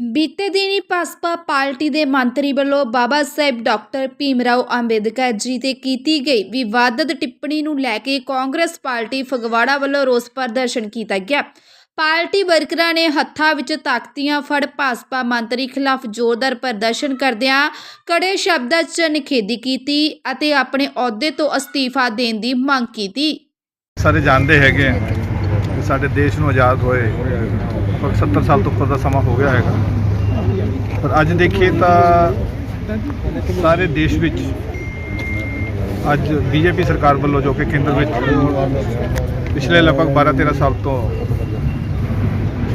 ਬੀਤੇ ਦਿਨੀ ਭਾਜਪਾ ਪਾਰਟੀ ਦੇ ਮੰਤਰੀ ਵੱਲੋਂ ਬਾਬਾ ਸਾਹਿਬ ਡਾਕਟਰ ਭੀਮਰਾਓ ਅੰਬੇਦਕਰ ਜੀ ਤੇ ਕੀਤੀ ਗਈ ਵਿਵਾਦਤ ਟਿੱਪਣੀ ਨੂੰ ਲੈ ਕੇ ਕਾਂਗਰਸ ਪਾਰਟੀ ਫਗਵਾੜਾ ਵੱਲੋਂ ਰੋਸ ਪ੍ਰਦਰਸ਼ਨ ਕੀਤਾ ਗਿਆ। ਪਾਰਟੀ ਵਰਕਰਾਂ ਨੇ ਹੱਥਾਂ ਵਿੱਚ ਤਾਕਤੀਆਂ ਫੜ ਭਾਜਪਾ ਮੰਤਰੀ ਖਿਲਾਫ ਜ਼ੋਰਦਾਰ ਪ੍ਰਦਰਸ਼ਨ ਕਰਦਿਆਂ ਕੜੇ ਸ਼ਬਦਾਂ 'ਚ ਨਿਖੇਧੀ ਕੀਤੀ ਅਤੇ ਆਪਣੇ ਅਹੁਦੇ ਤੋਂ ਅਸਤੀਫਾ ਦੇਣ ਦੀ ਮੰਗ ਕੀਤੀ। ਸਾਰੇ ਜਾਣਦੇ ਹੈਗੇ ਸਾਡੇ ਦੇਸ਼ ਨੂੰ ਆਜ਼ਾਦ ਹੋਏ ਲਗਭਗ 70 ਸਾਲ ਤੋਂ ਉੱਪਰ ਦਾ ਸਮਾਂ ਹੋ ਗਿਆ ਹੈਗਾ। ਪਰ ਅੱਜ ਦੇਖੀਏ ਤਾਂ ਸਾਰੇ ਦੇਸ਼ ਵਿੱਚ ਅੱਜ ਬੀਜੇਪੀ ਸਰਕਾਰ ਵੱਲੋਂ ਜੋ ਕਿ ਕੇਂਦਰ ਵਿੱਚ ਪਿਛਲੇ ਲਗਭਗ 12-13 ਸਾਲ ਤੋਂ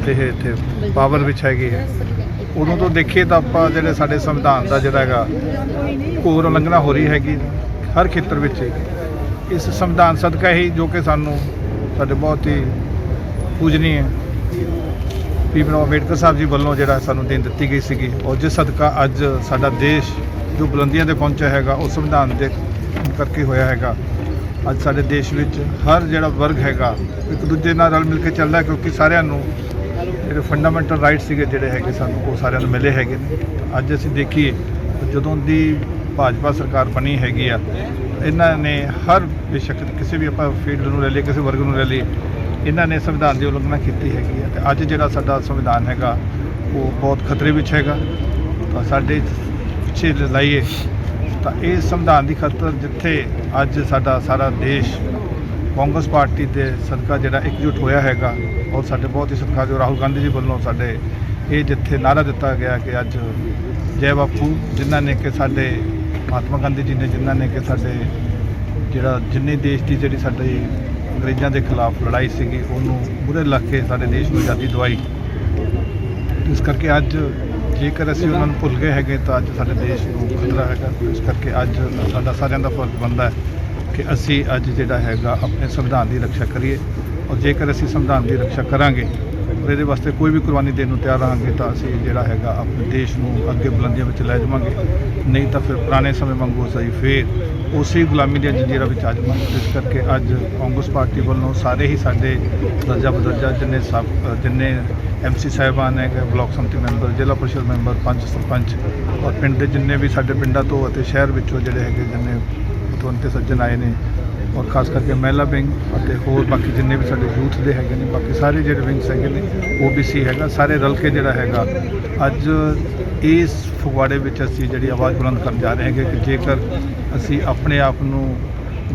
ਇਹ ਇੱਥੇ ਪਾਵਰ ਵਿੱਚ ਹੈਗੀ ਹੈ। ਉਦੋਂ ਤੋਂ ਦੇਖੀਏ ਤਾਂ ਆਪਾਂ ਜਿਹੜੇ ਸਾਡੇ ਸੰਵਿਧਾਨ ਦਾ ਜਿਹੜਾ ਹੈਗਾ, ਘੋਰ ਉਲੰਘਣਾ ਹੋ ਰਹੀ ਹੈਗੀ ਹਰ ਖੇਤਰ ਵਿੱਚ। ਇਸ ਸੰਵਿਧਾਨ ਸਦਕਾ ਹੀ ਜੋ ਕਿ ਸਾਨੂੰ ਸਾਡੇ ਬਹੁਤ ਹੀ ਪੂਜਨੀ ਹੈ ਰਾਓ ਅੰਬੇਡਕਰ ਸਾਹਿਬ ਜੀ ਵੱਲੋਂ ਜਿਹੜਾ ਸਾਨੂੰ ਦੇਣ ਦਿੱਤੀ ਗਈ ਸੀਗੀ ਔਰ ਜਿਸ ਸਦਕਾ ਅੱਜ ਸਾਡਾ ਦੇਸ਼ ਜੋ ਬੁਲੰਦੀਆਂ ਤੇ ਪਹੁੰਚਿਆ ਹੈਗਾ ਉਹ ਸੰਵਿਧਾਨ ਦੇ ਕਰਕੇ ਹੋਇਆ ਹੈਗਾ। ਅੱਜ ਸਾਡੇ ਦੇਸ਼ ਵਿੱਚ ਹਰ ਜਿਹੜਾ ਵਰਗ ਹੈਗਾ, ਇੱਕ ਦੂਜੇ ਨਾਲ ਰਲ ਮਿਲ ਕੇ ਚੱਲਦਾ ਕਿਉਂਕਿ ਸਾਰਿਆਂ ਨੂੰ ਜਿਹੜੇ ਫੰਡਾਮੈਂਟਲ ਰਾਈਟ ਸੀਗੇ ਜਿਹੜੇ ਹੈਗੇ ਸਾਨੂੰ, ਉਹ ਸਾਰਿਆਂ ਨੂੰ ਮਿਲੇ ਹੈਗੇ ਨੇ। ਅੱਜ ਅਸੀਂ ਦੇਖੀਏ, ਜਦੋਂ ਦੀ ਭਾਜਪਾ ਸਰਕਾਰ ਬਣੀ ਹੈਗੀ ਆ, ਇਹਨਾਂ ਨੇ ਹਰ ਬੇਸ਼ੱਕ ਕਿਸੇ ਵੀ ਆਪਾਂ ਫੀਲਡ ਨੂੰ ਲੈ ਲਈਏ, ਕਿਸੇ ਵਰਗ ਨੂੰ ਲੈ ਲਈਏ ਇਹਨਾਂ ਨੇ ਸੰਵਿਧਾਨ ਦੀ ਉਲੰਘਣਾ ਕੀਤੀ ਹੈਗੀ ਹੈ ਤੇ ਅੱਜ ਜਿਹੜਾ ਸਾਡਾ ਸੰਵਿਧਾਨ ਹੈਗਾ, ਉਹ ਬਹੁਤ ਖਤਰੇ ਵਿੱਚ ਹੈਗਾ। ਤਾਂ ਸਾਡੇ ਪਿੱਛੇ ਲਾਈਏ, ਤਾਂ ਇਹ ਸੰਵਿਧਾਨ ਦੀ ਖਤਰ ਜਿੱਥੇ ਅੱਜ ਸਾਡਾ ਸਾਰਾ ਦੇਸ਼, ਕਾਂਗਰਸ ਪਾਰਟੀ ਦੇ ਸਦਕਾ ਜਿਹੜਾ ਇਕਜੁੱਟ ਹੋਇਆ ਹੈਗਾ ਔਰ ਸਾਡੇ ਬਹੁਤ ਹੀ ਸਤਿਕਾਰਯੋਗ ਰਾਹੁਲ ਗਾਂਧੀ ਜੀ ਵੱਲੋਂ ਸਾਡੇ ਇਹ ਜਿੱਥੇ ਨਾਰਾ ਦਿੱਤਾ ਗਿਆ ਕਿ ਅੱਜ ਜੈ ਬਾਪੂ, ਜਿਨ੍ਹਾਂ ਨੇ ਕਿ ਸਾਡੇ ਮਹਾਤਮਾ ਗਾਂਧੀ ਜੀ ਨੇ, ਜਿਨ੍ਹਾਂ ਨੇ ਕਿ ਸਾਡੇ ਜਿਹੜਾ ਜਿੰਨੇ ਦੇਸ਼ ਦੀ ਜਿਹੜੀ ਸਾਡੀ ਅੰਗਰੇਜ਼ਾਂ ਦੇ ਖਿਲਾਫ ਲੜਾਈ ਸੀਗੀ, ਉਹਨੂੰ ਮੂਹਰੇ ਲੱਗ ਕੇ ਸਾਡੇ ਦੇਸ਼ ਨੂੰ ਆਜ਼ਾਦੀ ਦਵਾਈ। ਇਸ ਕਰਕੇ ਅੱਜ ਜੇਕਰ ਅਸੀਂ ਉਹਨਾਂ ਨੂੰ ਭੁੱਲ ਗਏ ਹੈਗੇ, ਤਾਂ ਅੱਜ ਸਾਡੇ ਦੇਸ਼ ਨੂੰ ਖਤਰਾ ਹੈਗਾ। ਇਸ ਕਰਕੇ ਅੱਜ ਸਾਡਾ ਸਾਰਿਆਂ ਦਾ ਫਰਜ਼ ਬਣਦਾ ਹੈ ਕਿ ਅਸੀਂ ਅੱਜ ਜਿਹੜਾ ਹੈਗਾ, ਆਪਣੇ ਸੰਵਿਧਾਨ ਦੀ ਰੱਖਿਆ ਕਰੀਏ। ਔਰ ਜੇਕਰ ਅਸੀਂ ਸੰਵਿਧਾਨ ਦੀ ਰੱਖਿਆ ਕਰਾਂਗੇ ਔਰ ਇਹਦੇ ਵਾਸਤੇ ਕੋਈ ਵੀ ਕੁਰਬਾਨੀ ਦੇਣ ਨੂੰ ਤਿਆਰ ਰਹਾਂਗੇ ਤਾਂ ਅਸੀਂ ਜਿਹੜਾ ਹੈਗਾ ਆਪਣੇ ਦੇਸ਼ ਨੂੰ ਅੱਗੇ ਬੁਲੰਦੀਆਂ ਵਿੱਚ ਲੈ ਜਾਵਾਂਗੇ। ਨਹੀਂ ਤਾਂ ਫਿਰ ਪੁਰਾਣੇ ਸਮੇਂ ਵਾਂਗੂ ਅਸੀਂ ਫੇਰ ਉਸੇ ਗੁਲਾਮੀ ਦੀਆਂ ਜੰਜੀਰਾਂ ਵਿੱਚ ਆ ਜਾਵਾਂਗੇ। ਜਿਸ ਕਰਕੇ ਅੱਜ ਕਾਂਗਰਸ ਪਾਰਟੀ ਵੱਲੋਂ ਸਾਰੇ ਹੀ ਸਾਡੇ ਦਰਜਾ ਬਦਰਜਾ ਜਿੰਨੇ ਸਭ ਜਿੰਨੇ ਐਮਸੀ ਸਾਹਿਬਾਨ ਹੈਗੇ, ਬਲਾਕ ਸੰਮਤੀ ਮੈਂਬਰ, ਜ਼ਿਲ੍ਹਾ ਪਰਿਸ਼ਦ ਮੈਂਬਰ ਪੰਚ ਸਰਪੰਚ ਔਰ ਪਿੰਡ ਦੇ ਜਿੰਨੇ ਵੀ ਸਾਡੇ ਪਿੰਡਾਂ ਤੋਂ ਅਤੇ ਸ਼ਹਿਰ ਵਿੱਚੋਂ ਜਿਹੜੇ ਹੈਗੇ ਜਿੰਨੇ ਪਤਵੰਤੇ ਸੱਜਣ ਆਏ ਨੇ ਔਰ ਖਾਸ ਕਰਕੇ ਮਹਿਲਾ ਵਿੰਗ ਅਤੇ ਹੋਰ ਬਾਕੀ ਜਿੰਨੇ ਵੀ ਸਾਡੇ ਯੂਥ ਦੇ ਹੈਗੇ ਨੇ, ਬਾਕੀ ਸਾਰੇ ਜਿਹੜੇ ਵਿੰਗਸ ਹੈਗੇ ਨੇ, OBC ਹੈਗਾ, ਸਾਰੇ ਰਲ ਕੇ ਜਿਹੜਾ ਹੈਗਾ, ਅੱਜ ਇਸ ਫਗਵਾੜੇ ਵਿੱਚ ਅਸੀਂ ਜਿਹੜੀ ਆਵਾਜ਼ ਬੁਲੰਦ ਕਰਨ ਜਾ ਰਹੇ ਹੈਗੇ ਕਿ ਜੇਕਰ ਅਸੀਂ ਆਪਣੇ ਆਪ ਨੂੰ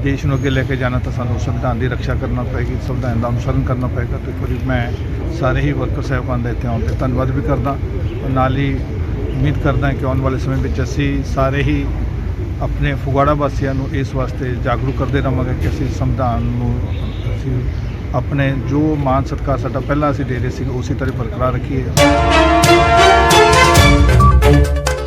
ਦੇਸ਼ ਨੂੰ ਅੱਗੇ ਲੈ ਕੇ ਜਾਣਾ ਤਾਂ ਸਾਨੂੰ ਸੰਵਿਧਾਨ ਦੀ ਰੱਖਿਆ ਕਰਨਾ ਪਏਗੀ, ਸੰਵਿਧਾਨ ਦਾ ਅਨੁਸਰਨ ਕਰਨਾ ਪਏਗਾ ਤੇ ਫਿਰ ਮੈਂ ਸਾਰੇ ਹੀ ਵਰਕਰ ਸਾਹਿਬਾਨ ਦਾ ਇੱਥੇ ਆਉਣ ਤੇ ਧੰਨਵਾਦ ਵੀ ਕਰਦਾ। ਔਰ ਨਾਲ ਹੀ ਉਮੀਦ ਕਰਦਾ ਕਿ ਆਉਣ ਵਾਲੇ ਸਮੇਂ ਵਿੱਚ ਅਸੀਂ ਸਾਰੇ ਹੀ ਆਪਣੇ ਫੁਗਾੜਾ ਵਾਸੀਆਂ ਨੂੰ ਇਸ ਵਾਸਤੇ ਜਾਗਰੂਕ ਕਰਦੇ ਰਹਾਂਗੇ ਕਿ ਅਸੀਂ ਸੰਵਿਧਾਨ ਨੂੰ ਅਸੀਂ ਆਪਣੇ ਜੋ ਮਾਨ ਸਤਿਕਾਰ ਸਾਡਾ ਪਹਿਲਾਂ ਅਸੀਂ ਦੇ ਰਹੇ ਸੀ, ਉਸੇ ਤਰ੍ਹਾਂ ਬਰਕਰਾਰ ਰੱਖੀਏ।